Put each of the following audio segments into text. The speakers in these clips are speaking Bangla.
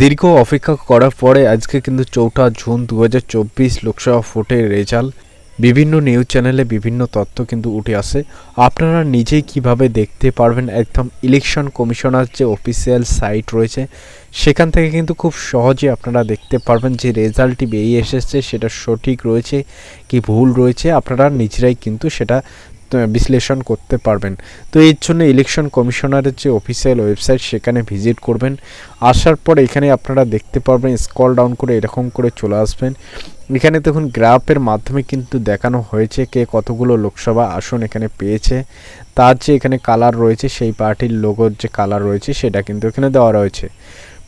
দীর্ঘ অপেক্ষা করার পরে আজকে কিন্তু চৌঠা জুন দু হাজার চব্বিশ লোকসভা ভোটের রেজাল্ট। বিভিন্ন নিউজ চ্যানেলে বিভিন্ন তথ্য কিন্তু উঠে আসে। আপনারা নিজেই কীভাবে দেখতে পারবেন একদম ইলেকশন কমিশনার যে অফিসিয়াল সাইট রয়েছে, সেখান থেকে কিন্তু খুব সহজে আপনারা দেখতে পারবেন যে রেজাল্টটি বেরিয়ে এসেছে, সেটা সঠিক রয়েছে কি ভুল রয়েছে, আপনারা নিজেরাই কিন্তু সেটা বিশ্লেষণ করতে পারবেন। তো এর জন্য ইলেকশন কমিশনারের যে অফিসিয়াল ওয়েবসাইট সেখানে ভিজিট করবেন। আসার পর এখানে আপনারা দেখতে পারবেন স্কল ডাউন করে এরকম করে চলে আসবেন। এখানে দেখুন, গ্রাফের মাধ্যমে কিন্তু দেখানো হয়েছে কে কতগুলো লোকসভা আসন এখানে পেয়েছে। তার যে এখানে কালার রয়েছে, সেই পার্টির লোগোর যে কালার রয়েছে, সেটা কিন্তু এখানে দেওয়া রয়েছে।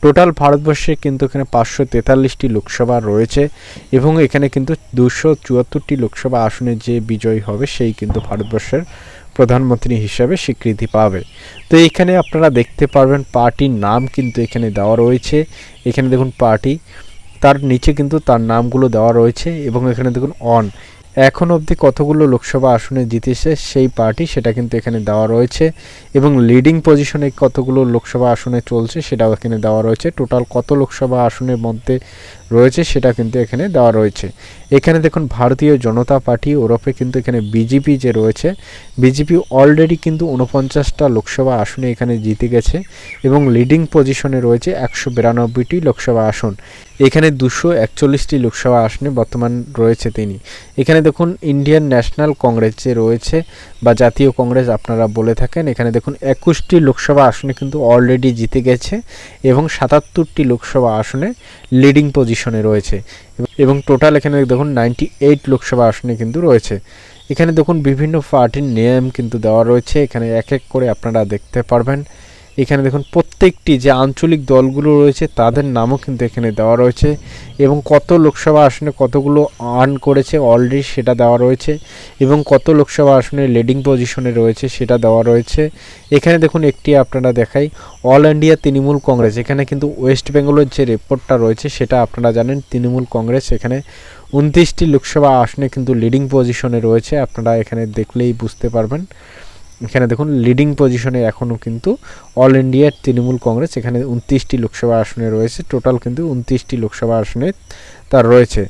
টোটাল ভারতবর্ষে কিন্তু এখানে পাঁচশো তেতাল্লিশটি লোকসভা রয়েছে এবং এখানে কিন্তু দুশো চুয়াত্তরটি লোকসভা আসনে যে বিজয়ী হবে সেই কিন্তু ভারতবর্ষের প্রধানমন্ত্রী হিসাবে স্বীকৃতি পাবে। তো এখানে আপনারা দেখতে পারবেন পার্টির নাম কিন্তু এখানে দেওয়া রয়েছে। এখানে দেখুন পার্টি, তার নিচে কিন্তু তার নামগুলো দেওয়া রয়েছে এবং এখানে দেখুন অন। এখন অবধি কতগুলো লোকসভা আসনে জিতেছে সেই পার্টি সেটা কিন্তু এখানে দেওয়া রয়েছে এবং লিডিং পজিশনে কতগুলো লোকসভা আসনে চলছে সেটাও এখানে দেওয়া রয়েছে। টোটাল কত লোকসভা আসনের মধ্যে রয়েছে, সেটা কিন্তু এখানে দেওয়া রয়েছে। এখানে দেখুন, ভারতীয় জনতা পার্টি ওরফে কিন্তু এখানে বিজেপি যে রয়েছে, বিজেপি অলরেডি কিন্তু উনপঞ্চাশটা লোকসভা আসনে এখানে জিতে গেছে এবং লিডিং পজিশনে রয়েছে একশো বিরানব্বইটি লোকসভা আসন। এখানে দুশো একচল্লিশটি লোকসভা আসনে বর্তমান রয়েছে তিনি। এখানে দেখুন ইন্ডিয়ান ন্যাশনাল কংগ্রেস যে রয়েছে বা জাতীয় কংগ্রেস আপনারা বলে থাকেন, এখানে দেখুন, একুশটি লোকসভা আসনে কিন্তু অলরেডি জিতে গেছে এবং সাতাত্তরটি লোকসভা আসনে লিডিং পজিশনে রয়েছে। এবং টোটাল এখানে দেখুন নাইনটি এইট লোকসভা আসনে কিন্তু রয়েছে। এখানে দেখুন বিভিন্ন পার্টির নেম কিন্তু দেওয়া রয়েছে। এখানে এক এক করে আপনারা দেখতে পারবেন। এখানে দেখুন, প্রত্যেকটি যে আঞ্চলিক দলগুলো রয়েছে, তাদের নামও কিন্তু এখানে দেওয়া রয়েছে এবং কত লোকসভা আসনে কতগুলো আর্ন করেছে অলরেডি সেটা দেওয়া রয়েছে এবং কত লোকসভা আসনে লিডিং পজিশনে রয়েছে সেটা দেওয়া রয়েছে। এখানে দেখুন, একটি আপনারা দেখাই অল ইন্ডিয়া তৃণমূল কংগ্রেস এখানে কিন্তু ওয়েস্ট বেঙ্গলের যে রিপোর্টটা রয়েছে সেটা আপনারা জানেন তৃণমূল কংগ্রেস এখানে উনত্রিশটি লোকসভা আসনে কিন্তু লিডিং পজিশনে রয়েছে, আপনারা এখানে দেখলেই বুঝতে পারবেন। এখানে দেখুন লিডিং পজিশনে এখনও কিন্তু অল ইন্ডিয়ার তৃণমূল কংগ্রেস, এখানে উনত্রিশটি লোকসভা আসনে রয়েছে। টোটাল কিন্তু উনত্রিশটি লোকসভা আসনে তার রয়েছে।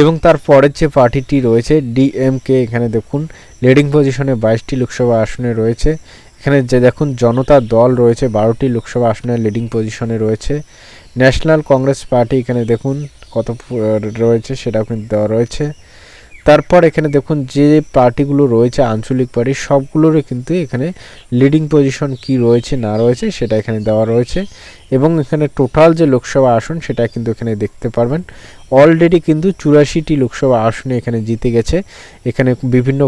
এবং তার পরের যে পার্টিটি রয়েছে ডিএমকে এখানে দেখুন লিডিং পজিশনে বাইশটি লোকসভা আসনে রয়েছে। এখানে যে দেখুন, জনতা দল রয়েছে, বারোটি লোকসভা আসনে লিডিং পজিশনে রয়েছে। ন্যাশনাল কংগ্রেস পার্টি এখানে দেখুন, কত রয়েছে সেটাও কিন্তু দেওয়া রয়েছে। তারপর এখানে দেখুন যে পার্টিগুলো রয়েছে আঞ্চলিক পার্টি, সবগুলোরই কিন্তু এখানে লিডিং পজিশন কি রয়েছে, না রয়েছে, সেটা এখানে দেওয়া রয়েছে। এবং এখানে টোটাল যে লোকসভা আসন, সেটা কিন্তু এখানে দেখতে পারবেন। অলরেডি কিন্তু চুরাশিটি লোকসভা আসনে এখানে জিতে গেছে। এখানে বিভিন্ন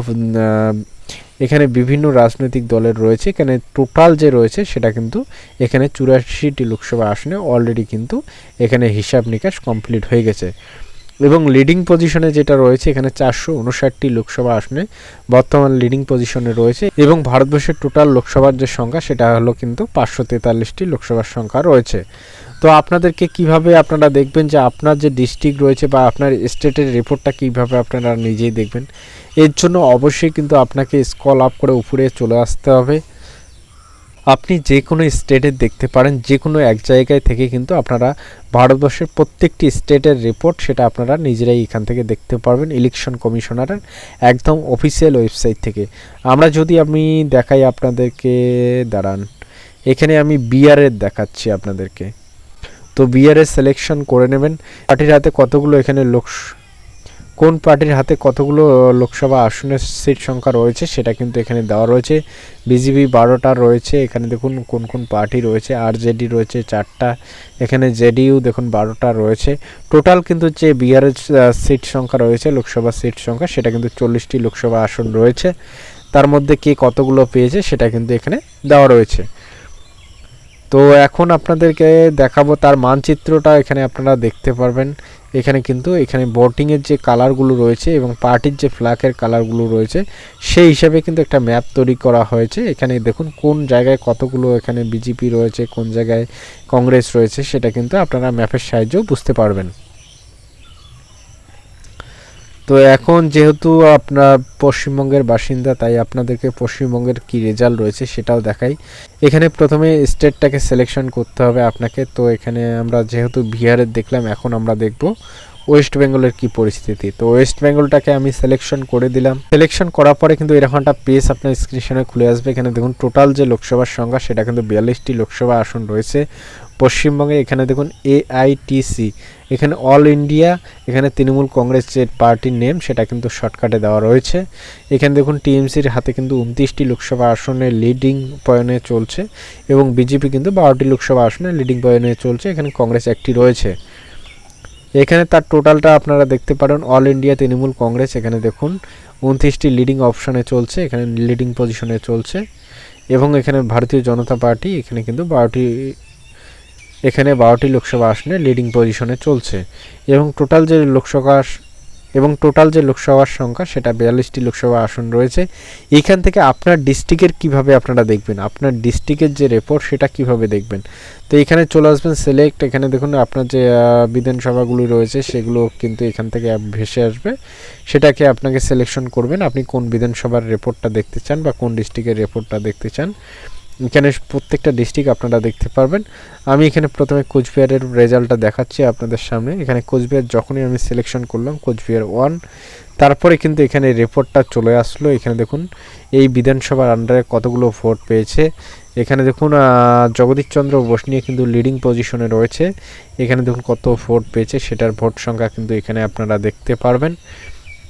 এখানে বিভিন্ন রাজনৈতিক দলের রয়েছে। এখানে টোটাল যে রয়েছে, সেটা কিন্তু এখানে চুরাশিটি লোকসভা আসনে অলরেডি কিন্তু এখানে হিসাব নিকাশ কমপ্লিট হয়ে গেছে। এবং লিডিং পজিশনে যেটা রয়েছে, এখানে চারশো উনষাটটি লোকসভা আসনে বর্তমান লিডিং পজিশনে রয়েছে এবং ভারতবর্ষের টোটাল লোকসভার যে সংখ্যা, সেটা হলো কিন্তু পাঁচশো তেতাল্লিশটি লোকসভার সংখ্যা রয়েছে। তো আপনাদেরকে কীভাবে আপনারা দেখবেন যে আপনার যে ডিস্ট্রিক্ট রয়েছে বা আপনার স্টেটের রিপোর্টটা কীভাবে আপনারা নিজেই দেখবেন, এর জন্য অবশ্যই কিন্তু আপনাকে স্কল আপ করে উপরে চলে আসতে হবে। আপনি যে কোনো স্টেটের দেখতে পারেন, যে কোনো এক জায়গায় থেকে কিন্তু আপনারা ভারতবর্ষের প্রত্যেকটি স্টেটের রিপোর্ট সেটা আপনারা নিজেরাই এখান থেকে দেখতে পারবেন ইলেকশন কমিশনারের একদম অফিসিয়াল ওয়েবসাইট থেকে। আমরা যদি আমি দেখাই আপনাদেরকে, দাঁড়ান, এখানে আমি বিআরের দেখাচ্ছি আপনাদেরকে। তো বিআরের সিলেকশন করে নেবেন। পার্টির হাতে কতগুলো এখানে লোক কোন পার্টির হাতে কতগুলো লোকসভা আসনের সিট সংখ্যা রয়েছে সেটা কিন্তু এখানে দেওয়া রয়েছে। বিজেপি বারোটা রয়েছে, এখানে দেখুন কোন কোন পার্টি রয়েছে। আরজেডি রয়েছে চারটা, এখানে জেডিইউ দেখুন বারোটা রয়েছে। টোটাল কিন্তু যে বিহারের সিট সংখ্যা রয়েছে, লোকসভা সিট সংখ্যা, সেটা কিন্তু চল্লিশটি লোকসভা আসন রয়েছে। তার মধ্যে কে কতগুলো পেয়েছে সেটা কিন্তু এখানে দেওয়া রয়েছে। তো এখন আপনাদেরকে দেখাবো তার মানচিত্রটা, এখানে আপনারা দেখতে পারবেন। এখানে কিন্তু এখানে বোটিংয়ের যে কালারগুলো রয়েছে এবং পার্টির যে ফ্ল্যাগের কালারগুলো রয়েছে, সেই হিসাবে কিন্তু একটা ম্যাপ তৈরি করা হয়েছে। এখানে দেখুন কোন জায়গায় কতগুলো এখানে বিজেপি রয়েছে, কোন জায়গায় কংগ্রেস রয়েছে, সেটা কিন্তু আপনারা ম্যাপের সাহায্যেও বুঝতে পারবেন। তো এখন যেহেতু আপনার পশ্চিমবঙ্গের বাসিন্দা, তাই আপনাদেরকে পশ্চিমবঙ্গের কি রেজাল্ট রয়েছে সেটাও দেখাই। এখানে প্রথমে স্টেটটাকে সিলেকশন করতে হবে আপনাকে। তো এখানে আমরা যেহেতু বিহারের দেখলাম, এখন আমরা দেখব ওয়েস্ট বেঙ্গলের কি পরিস্থিতি? তো ওয়েস্ট বেঙ্গলটাকে আমি সিলেকশন করে দিলাম। সিলেকশন করার পরে কিন্তু এরকম একটা পেজ আপনার স্ক্রিনে খুলে আসবে। এখানে দেখুন টোটাল যে লোকসভার সংখ্যা, সেটা কিন্তু বিয়াল্লিশটি লোকসভা আসন রয়েছে। পশ্চিমবঙ্গে এখানে দেখুন এআইটিসি এখানে অল ইন্ডিয়া এখানে তৃণমূল কংগ্রেস যে পার্টির নেম সেটা কিন্তু শর্টকাটে দেওয়া রয়েছে। এখানে দেখুন টিএমসির হাতে কিন্তু উনত্রিশটি লোকসভা আসনে লিডিং পয়নে চলছে এবং বিজেপি কিন্তু বারোটি লোকসভা আসনে লিডিং পয়নে চলছে। এখানে কংগ্রেস একটি রয়েছে। এখানে তার টোটালটা আপনারা দেখতে পারেন। অল ইন্ডিয়া তৃণমূল কংগ্রেস এখানে দেখুন। উনত্রিশটি লিডিং অপশানে চলছে, এখানে লিডিং পজিশনে চলছে। এবং এখানে ভারতীয় জনতা পার্টি, এখানে কিন্তু বারোটি, এখানে বারোটি লোকসভা আসনে লিডিং পজিশনে চলছে। এবং টোটাল যে লোকসভা এবং টোটাল যে লোকসভার সংখ্যা, সেটা বিয়াল্লিশটি লোকসভা আসন রয়েছে। এইখান থেকে আপনার ডিস্ট্রিক্টের কীভাবে আপনারা দেখবেন? আপনার ডিস্ট্রিক্টের যে রিপোর্ট সেটা কীভাবে দেখবেন? তো এখানে চলে আসবেন সিলেক্ট এখানে দেখুন আপনার যে বিধানসভাগুলি রয়েছে, সেগুলো কিন্তু এখান থেকে ভেসে আসবে। সেটাকে আপনাকে সিলেকশন করবেন। আপনি কোন বিধানসভার রিপোর্টটা দেখতে চান বা কোন ডিস্ট্রিক্টের রিপোর্টটা দেখতে চান। এখানে প্রত্যেকটা ডিস্ট্রিক্ট আপনারা দেখতে পারবেন। আমি এখানে প্রথমে কোচবিহারের রেজাল্টটা দেখাচ্ছি আপনাদের সামনে। এখানে কোচবিহার যখনই আমি সিলেকশন করলাম, কোচবিহার ওয়ান তারপরে কিন্তু এখানে রিপোর্টটা চলে আসলো। এখানে দেখুন, এই বিধানসভার আন্ডারে কতগুলো ভোট পেয়েছে। এখানে দেখুন জগদীশচন্দ্র বোস নিয়ে কিন্তু লিডিং পজিশনে রয়েছে। এখানে দেখুন কত ভোট পেয়েছে, সেটার ভোট সংখ্যা কিন্তু এখানে আপনারা দেখতে পারবেন।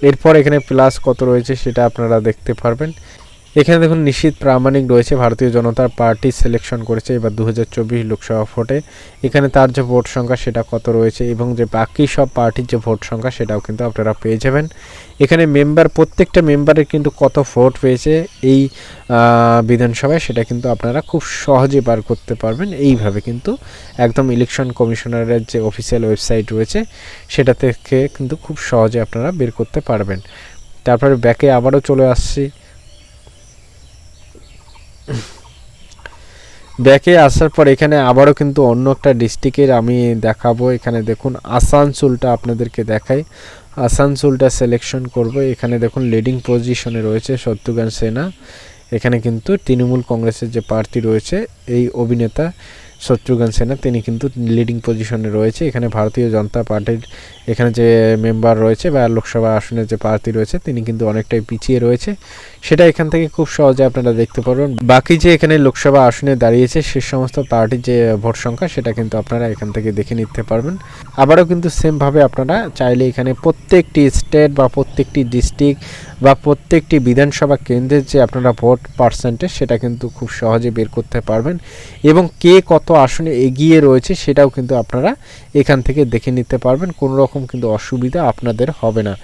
এরপর এখানে প্লাস কত রয়েছে, সেটা আপনারা দেখতে পারবেন। এখানে দেখুন, নিশ্চিত প্রামাণিক রয়েছে। ভারতীয় জনতা পার্টি সিলেকশন করেছে এবার দু হাজার চব্বিশ লোকসভা ভোটে। এখানে তার যে ভোট সংখ্যা, সেটা কত রয়েছে এবং যে বাকি সব পার্টির যে ভোট সংখ্যা, সেটাও কিন্তু আপনারা পেয়ে যাবেন। এখানে মেম্বার প্রত্যেকটা মেম্বারের কিন্তু কত ভোট পেয়েছে এই বিধানসভায়, সেটা কিন্তু আপনারা খুব সহজে বার করতে পারবেন। এইভাবে কিন্তু একদম ইলেকশন কমিশনারের যে অফিসিয়াল ওয়েবসাইট রয়েছে, সেটা থেকে কিন্তু খুব সহজে আপনারা বের করতে পারবেন। তারপরে ব্যাকে আবারও চলে আসছি। ব্যাকে আসার পর এখানে আবারও কিন্তু অন্য একটা ডিস্ট্রিক্টের আমি দেখাবো। এখানে দেখুন আসানসোলটা আপনাদেরকে দেখাই। আসানসোলটা সিলেকশন করব। এখানে দেখুন লিডিং পজিশনে রয়েছে শত্রুঘ্ন সেনা। এখানে কিন্তু তৃণমূল কংগ্রেসের যে প্রার্থী রয়েছে, এই অভিনেতা শত্রুঘ্ন সেনা তিনি কিন্তু লিডিং পজিশনে রয়েছে। এখানে ভারতীয় জনতা পার্টির এখানে যে মেম্বার রয়েছে বা লোকসভা আসনের যে প্রার্থী রয়েছে, তিনি কিন্তু অনেকটাই পিছিয়ে রয়েছে। সেটা এখান থেকে খুব সহজে আপনারা দেখতে পারবেন। বাকি যে এখানে লোকসভা আসনে দাঁড়িয়েছে, সে সমস্ত পার্টির যে ভোট সংখ্যা, সেটা কিন্তু আপনারা এখান থেকে দেখে নিতে পারবেন। আবারও কিন্তু সেমভাবে আপনারা চাইলে এখানে প্রত্যেকটি স্টেট বা প্রত্যেকটি ডিস্ট্রিক্ট বা প্রত্যেকটি বিধানসভা কেন্দ্রের যে আপনারা ভোট পার্সেন্টেজ সেটা কিন্তু খুব সহজে বের করতে পারবেন। এবং কে কত আসনে এগিয়ে রয়েছে সেটাও কিন্তু আপনারা এখান থেকে দেখে নিতে পারবেন। কোনো রকম কিন্তু অসুবিধা আপনাদের হবে না।